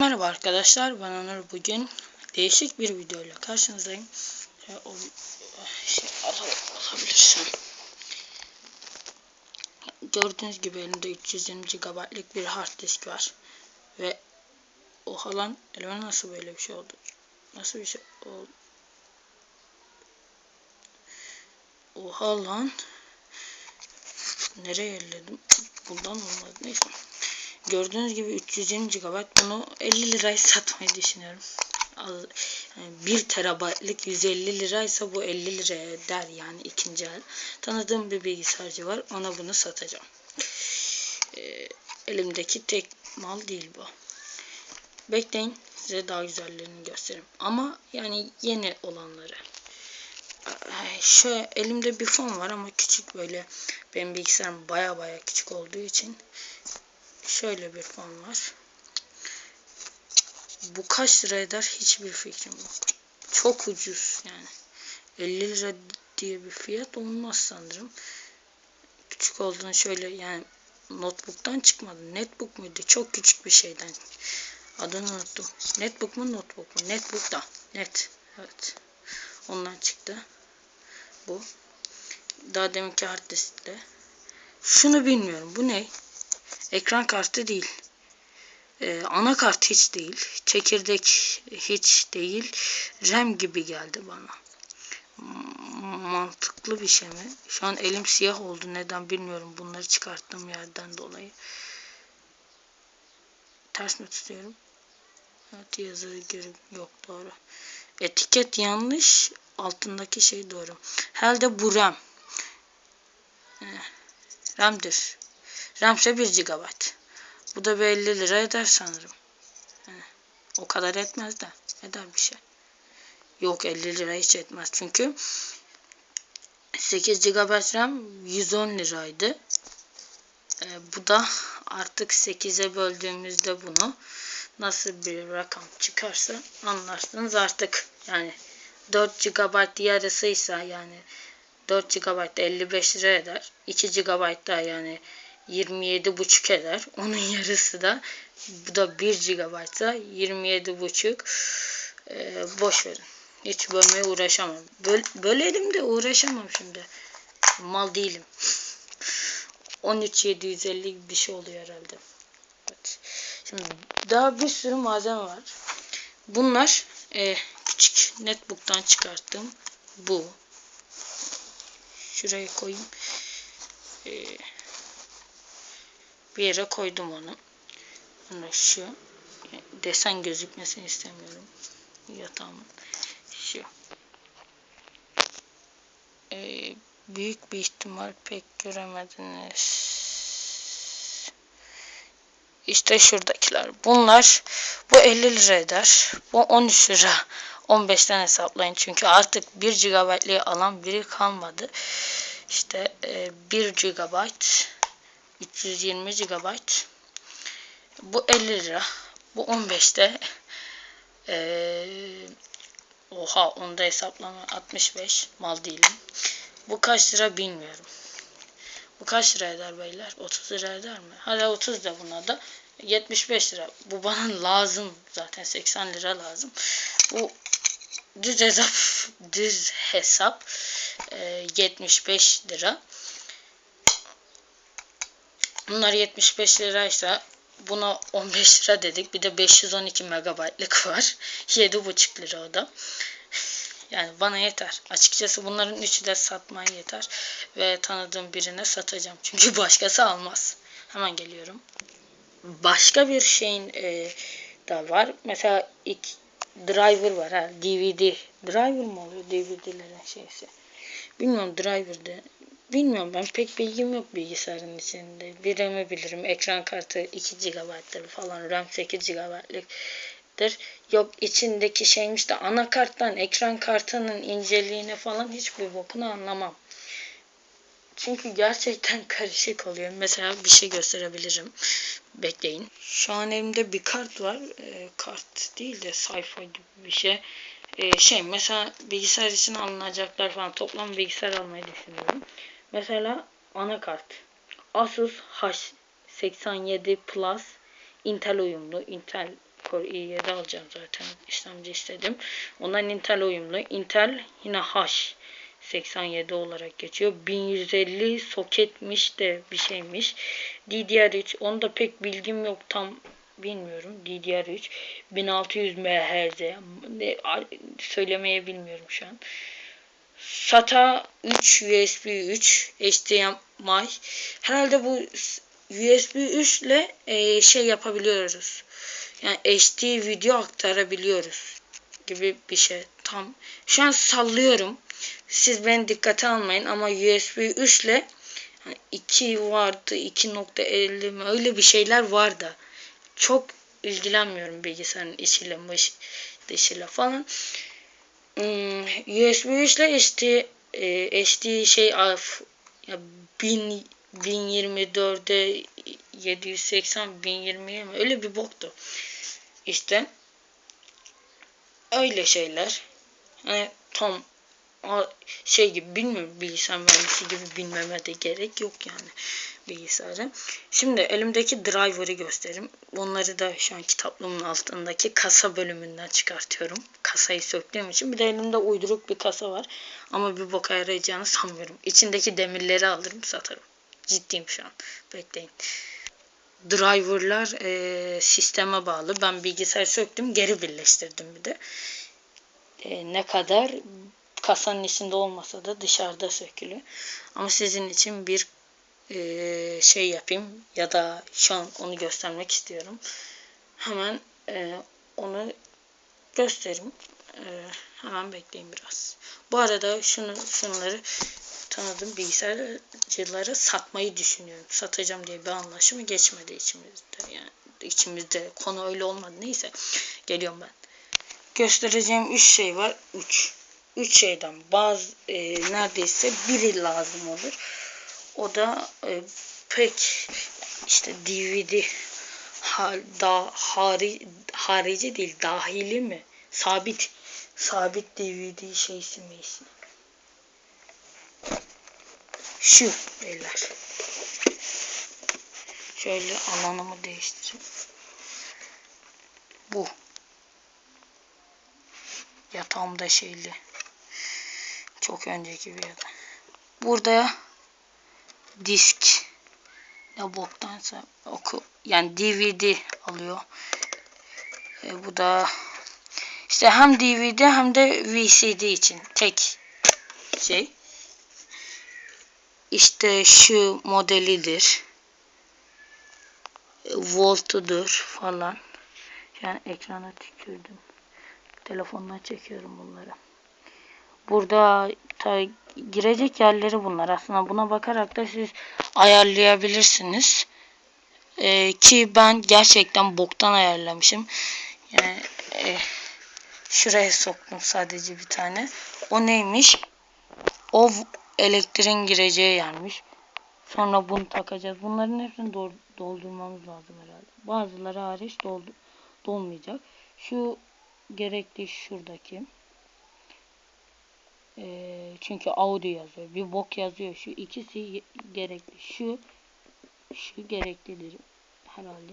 Merhaba arkadaşlar, ben Onur. Bugün değişik bir videoyla karşınızdayım. Ee, alabilirsem. Gördüğünüz gibi elimde 320 GB'lık bir hard disk var. Ve oha lan elime nasıl böyle bir şey oldu? Nasıl bir şey oldu? Oha lan. Nereye elledim? Bundan olmadı. Neyse. Gördüğünüz gibi 320 GB bunu 50 liraya satmayı düşünüyorum. Yani 1 terabaytlık 150 liraysa bu 50 liraya der yani ikinci el. Tanıdığım bir bilgisayarcı var. Ona bunu satacağım. Ee, elimdeki tek mal değil bu. Bekleyin size daha güzellerini göstereyim. Ama yani yeni olanları. Şu elimde bir fon var ama küçük böyle. Benim bilgisayarım baya baya küçük olduğu için şöyle bir fon var. Bu kaç lira eder hiçbir fikrim yok. Çok ucuz yani. 50 lira diye bir fiyat olmaz sanırım. Küçük olduğunu şöyle yani notebook'tan çıkmadı. Netbook muydu? Çok küçük bir şeyden. Adını unuttum. Netbook mu notebook mu? Netbook da. Net. Evet. Ondan çıktı. Bu. Daha deminki hard diskte. Şunu bilmiyorum. Bu ne? Ekran kartı değil. Ee, anakart hiç değil. Çekirdek hiç değil. RAM gibi geldi bana. Mantıklı bir şey mi? Şu an elim siyah oldu. Neden bilmiyorum. Bunları çıkarttığım yerden dolayı. Ters mi tutuyorum? Evet yazı görüp yok doğru. Etiket yanlış. Altındaki şey doğru. Herhalde bu RAM. Ee, RAM'dir. RAM ise 1 GB. Bu da bir 50 lira eder sanırım. Yani o kadar etmez de eder bir şey. Yok 50 lira hiç etmez. Çünkü 8 GB RAM 110 liraydı. Ee, bu da artık 8'e böldüğümüzde bunu nasıl bir rakam çıkarsa anlarsınız artık. Yani 4 GB yarısıysa yani 4 GB 55 lira eder. 2 GB da yani 27,5 eder. Onun yarısı da bu da 1 GB ise 27,5 ee, boş verin. Hiç bölmeye uğraşamam. Böl bölelim de uğraşamam şimdi. Mal değilim. 13750 gibi bir şey oluyor herhalde. Evet. Şimdi daha bir sürü malzeme var. Bunlar e, küçük netbook'tan çıkarttım. Bu. Şuraya koyayım. Eee bir yere koydum onu. Bunu şu desen gözükmesini istemiyorum. Yatağımın şu. Ee, büyük bir ihtimal pek göremediniz. İşte şuradakiler. Bunlar bu 50 lira eder. Bu 13 lira. 15'ten hesaplayın. Çünkü artık 1 GB'liği alan biri kalmadı. İşte e, 1 GB 320 GB. Bu 50 lira. Bu 15'te ee, oha onda hesaplama 65 mal değilim. Bu kaç lira bilmiyorum. Bu kaç lira eder beyler? 30 lira eder mi? Hadi 30 da buna da. 75 lira. Bu bana lazım zaten 80 lira lazım. Bu düz hesap düz hesap e, 75 lira. Bunlar 75 liraysa buna 15 lira dedik. Bir de 512 megabaytlık var. 7,5 lira o da. Yani bana yeter. Açıkçası bunların üçü de satmaya yeter. Ve tanıdığım birine satacağım. Çünkü başkası almaz. Hemen geliyorum. Başka bir şeyin e, da var. Mesela ilk driver var. Ha, DVD. Driver mı oluyor DVD'lerin şeysi? Bilmiyorum driver'dı. Bilmiyorum ben pek bilgim yok bilgisayarın içinde. Bir bilirim. Ekran kartı 2 GB'dır falan. RAM 8 GB'lıktır. Yok içindeki şeymiş de anakarttan ekran kartının inceliğini falan hiçbir bokunu anlamam. Çünkü gerçekten karışık oluyor. Mesela bir şey gösterebilirim. Bekleyin. Şu an elimde bir kart var. E, kart değil de sayfa gibi bir şey. E, şey mesela bilgisayar için alınacaklar falan toplam bilgisayar almayı düşünüyorum. Mesela anakart. Asus H87 Plus Intel uyumlu. Intel Core i7 alacağım zaten. İşlemci istedim. Ondan Intel uyumlu. Intel yine H 87 olarak geçiyor. 1150 soketmiş de bir şeymiş. DDR3 onu da pek bilgim yok tam bilmiyorum. DDR3 1600 MHz ne, söylemeye bilmiyorum şu an. SATA 3 USB 3 HDMI herhalde bu USB 3 ile e, şey yapabiliyoruz. Yani HD video aktarabiliyoruz gibi bir şey. Tam şu an sallıyorum. Siz beni dikkate almayın ama USB 3 ile 2 vardı 2.50 mi öyle bir şeyler vardı. Çok ilgilenmiyorum bilgisayarın içiyle dışıyla falan. USB 3 ile HD, şey ya 1000 1024'e 780 1020'ye mi öyle bir boktu. İşte öyle şeyler. Hani tam şey gibi bilmiyorum bilgisayar mühendisi gibi bilmeme de gerek yok yani bilgisayarı. Şimdi elimdeki driver'ı göstereyim. Bunları da şu an kitaplığımın altındaki kasa bölümünden çıkartıyorum. Kasayı söktüğüm için. Bir de elimde uyduruk bir kasa var. Ama bir boka yarayacağını sanmıyorum. İçindeki demirleri alırım satarım. Ciddiyim şu an. Bekleyin. Driver'lar e, sisteme bağlı. Ben bilgisayar söktüm. Geri birleştirdim bir de. E, ne kadar kasanın içinde olmasa da dışarıda sökülü. Ama sizin için bir e, şey yapayım ya da şu an onu göstermek istiyorum. Hemen e, onu göstereyim. E, hemen bekleyin biraz. Bu arada şunu şunları tanıdığım bilgisayarcılara satmayı düşünüyorum. Satacağım diye bir anlaşımı geçmedi içimizde. Yani içimizde konu öyle olmadı. Neyse geliyorum ben. Göstereceğim üç şey var. Üç. Üç şeyden bazı e, neredeyse biri lazım olur. O da e, pek işte DVD ha, da hari, harici değil dahili mi? Sabit sabit DVD şeysi miysi? Şu beyler. Şöyle alanımı değiştireyim. Bu. Yatağımda şeyli. Çok önceki bir yatağı. Burada disk ne boktansa oku yani DVD alıyor. E, bu da işte hem DVD hem de VCD için tek şey. İşte şu modelidir. Voltudur falan. Yani ekrana tükürdüm. Telefondan çekiyorum bunları. Burada girecek yerleri bunlar. Aslında buna bakarak da siz ayarlayabilirsiniz. Ee, ki ben gerçekten boktan ayarlamışım. Yani e, şuraya soktum sadece bir tane. O neymiş? O elektriğin gireceği yermiş. Sonra bunu takacağız. Bunların hepsini doldurmamız lazım herhalde. Bazıları hariç doldu dolmayacak. Şu gerekli şuradaki. Ee, çünkü audio yazıyor. Bir bok yazıyor. Şu ikisi gerekli. Şu şu gereklidir herhalde.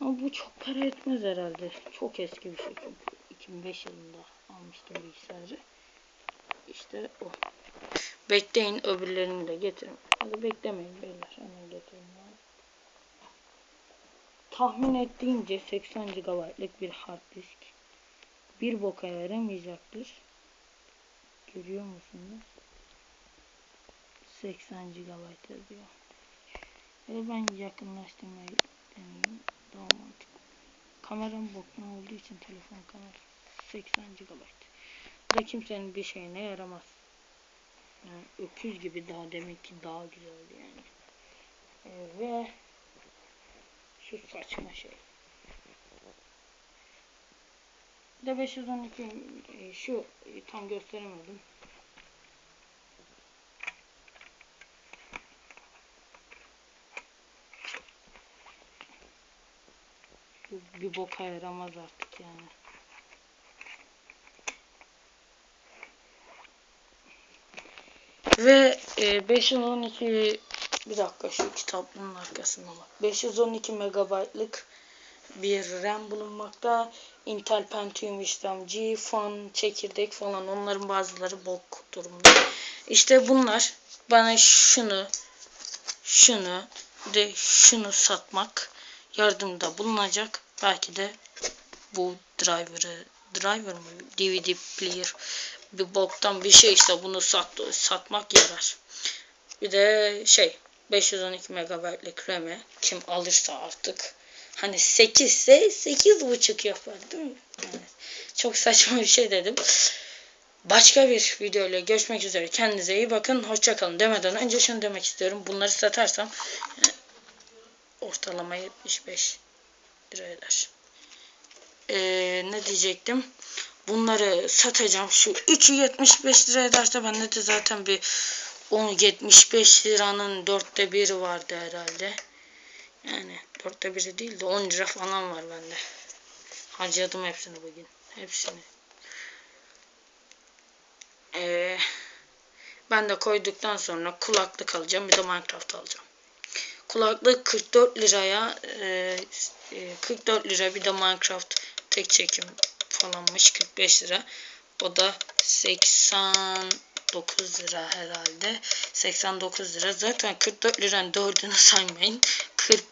Ama bu çok para etmez herhalde. Çok eski bir şey. Çünkü 2005 yılında almıştım bilgisayarı. İşte o. Bekleyin öbürlerini de getirin. Hadi beklemeyin beyler. Hemen getirin. Tahmin ettiğince 80 GB'lık bir hard disk bir boka yaramayacaktır. Görüyor musunuz? 80 GB yazıyor. Ya ben yakınlaştırmayı deneyeyim. Daha mantıklı. Kameram boktan olduğu için telefon kamera 80 GB. Bu da kimsenin bir şeyine yaramaz. Yani öküz gibi daha demek ki daha güzeldi yani. Ee, ve şu saçma şey. Bir de 512 e, şu e, tam gösteremedim. bir boka yaramaz artık yani. Ve e, 512 bir dakika şu kitaplığın arkasına bak. 512 megabaytlık bir RAM bulunmakta. Intel Pentium işlemci, fan, çekirdek falan onların bazıları bok durumda. İşte bunlar bana şunu şunu de şunu satmak yardımda bulunacak. Belki de bu driver'ı driver mı DVD player bir boktan bir şey işte bunu sat, satmak yarar. Bir de şey 512 MB'lik RAM'e kim alırsa artık hani 8 ise 8.5 yapar değil mi? Yani çok saçma bir şey dedim. Başka bir videoyla görüşmek üzere. Kendinize iyi bakın. Hoşçakalın demeden önce şunu demek istiyorum. Bunları satarsam ortalama 75 lira eder. Ee, ne diyecektim? Bunları satacağım. Şu 3'ü 75 lira ederse bende de zaten bir 10 75 liranın dörtte biri vardı herhalde. Yani dörtte biri değil de 10 lira falan var bende. Harcadım hepsini bugün. Hepsini. Ee, ben de koyduktan sonra kulaklık alacağım. Bir de Minecraft alacağım. Kulaklık 44 liraya e, 44 lira bir de Minecraft tek çekim falanmış 45 lira. O da 89 lira herhalde. 89 lira. Zaten 44 liranın dördünü saymayın. 40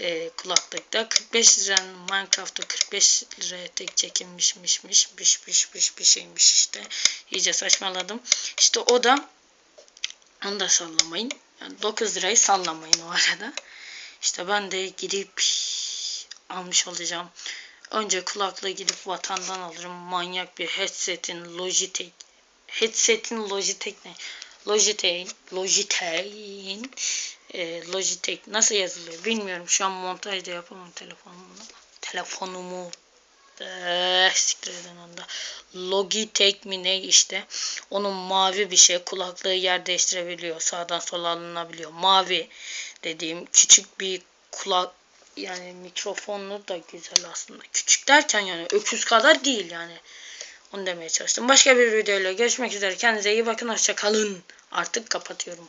e, kulaklıkta. 45 liranın Minecraft'ta 45 liraya tek çekilmişmişmiş biş biş biş bir şeymiş işte. İyice saçmaladım. İşte o da onu da sallamayın. Yani 9 lirayı sallamayın o arada. İşte ben de gidip almış olacağım. Önce kulaklığı gidip vatandan alırım. Manyak bir headsetin Logitech headsetin Logitech ne Logitech Logitech'in e, Logitech nasıl yazılıyor bilmiyorum. Şu an montajda yapamam telefonumu. Telefonumu ee, siktir edin onda. Logitech mi ne işte. Onun mavi bir şey. Kulaklığı yer değiştirebiliyor. Sağdan sola alınabiliyor. Mavi dediğim küçük bir kulak yani mikrofonlu da güzel aslında. Küçük derken yani öküz kadar değil yani. Onu demeye çalıştım. Başka bir videoyla görüşmek üzere. Kendinize iyi bakın. Hoşça kalın. Artık kapatıyorum.